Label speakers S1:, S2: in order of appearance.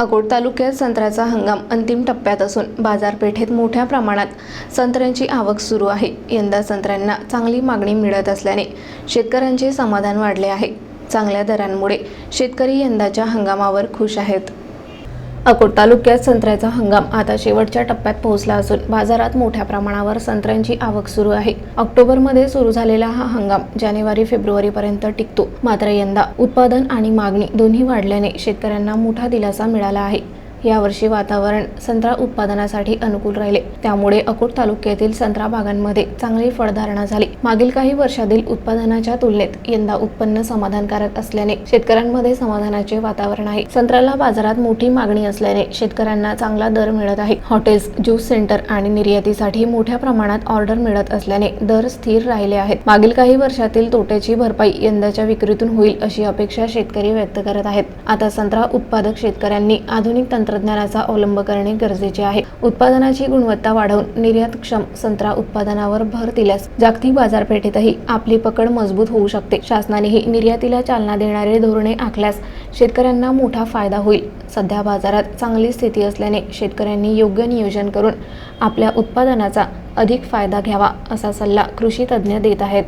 S1: अकोट तालुक्यात संत्र्याचा हंगाम अंतिम टप्प्यात असून बाजारपेठेत मोठ्या प्रमाणात संत्र्यांची आवक सुरू आहे. यंदा संत्र्यांना चांगली मागणी मिळत असल्याने शेतकऱ्यांचे समाधान वाढले आहे. चांगल्या दरांमुळे शेतकरी यंदाच्या हंगामावर खुश आहेत. अकोट तालुक्यात संत्र्याचा हंगाम आता शेवटच्या टप्प्यात पोहोचला असून बाजारात मोठ्या प्रमाणावर संत्र्यांची आवक सुरू आहे. ऑक्टोबरमध्ये सुरू झालेला हा हंगाम जानेवारी फेब्रुवारीपर्यंत टिकतो. मात्र यंदा उत्पादन आणि मागणी दोन्ही वाढल्याने शेतकऱ्यांना मोठा दिलासा मिळाला आहे. यावर्षी वातावरण संत्रा उत्पादनासाठी अनुकूल राहिले. त्यामुळे अकोट तालुक्यातील संत्रा बागांमध्ये चांगली फळधारणा झाली. मागील काही वर्षातील उत्पादनाच्या तुलनेत यंदा उत्पन्न समाधानकारक असल्याने शेतकऱ्यांमध्ये समाधानाचे वातावरण आहे. संत्र्याला बाजारात मोठी मागणी असल्याने शेतकऱ्यांना चांगला दर मिळत आहे. हॉटेल्स ज्यूस सेंटर आणि निर्यातीसाठी मोठ्या प्रमाणात ऑर्डर मिळत असल्याने दर स्थिर राहिले आहेत. मागील काही वर्षातील तोट्याची भरपाई यंदाच्या विक्रीतून होईल अशी अपेक्षा शेतकरी व्यक्त करत आहेत. आता संत्रा उत्पादक शेतकऱ्यांनी आधुनिक तंत्र तंत्रज्ञानाचा अवलंब करणे गरजेचे आहे. उत्पादनाची गुणवत्ता वाढवून निर्यातक्षम संत्रा उत्पादनावर भर दिल्यास जागतिक बाजारपेठेतही आपली पकड मजबूत होऊ शकते. शासनानेही निर्यातीला चालना देणारे धोरणे आखल्यास शेतकऱ्यांना मोठा फायदा होईल. सध्या बाजारात चांगली स्थिती असल्याने शेतकऱ्यांनी योग्य नियोजन करून आपल्या उत्पादनाचा अधिक फायदा घ्यावा असा सल्ला कृषी तज्ज्ञ देत आहेत.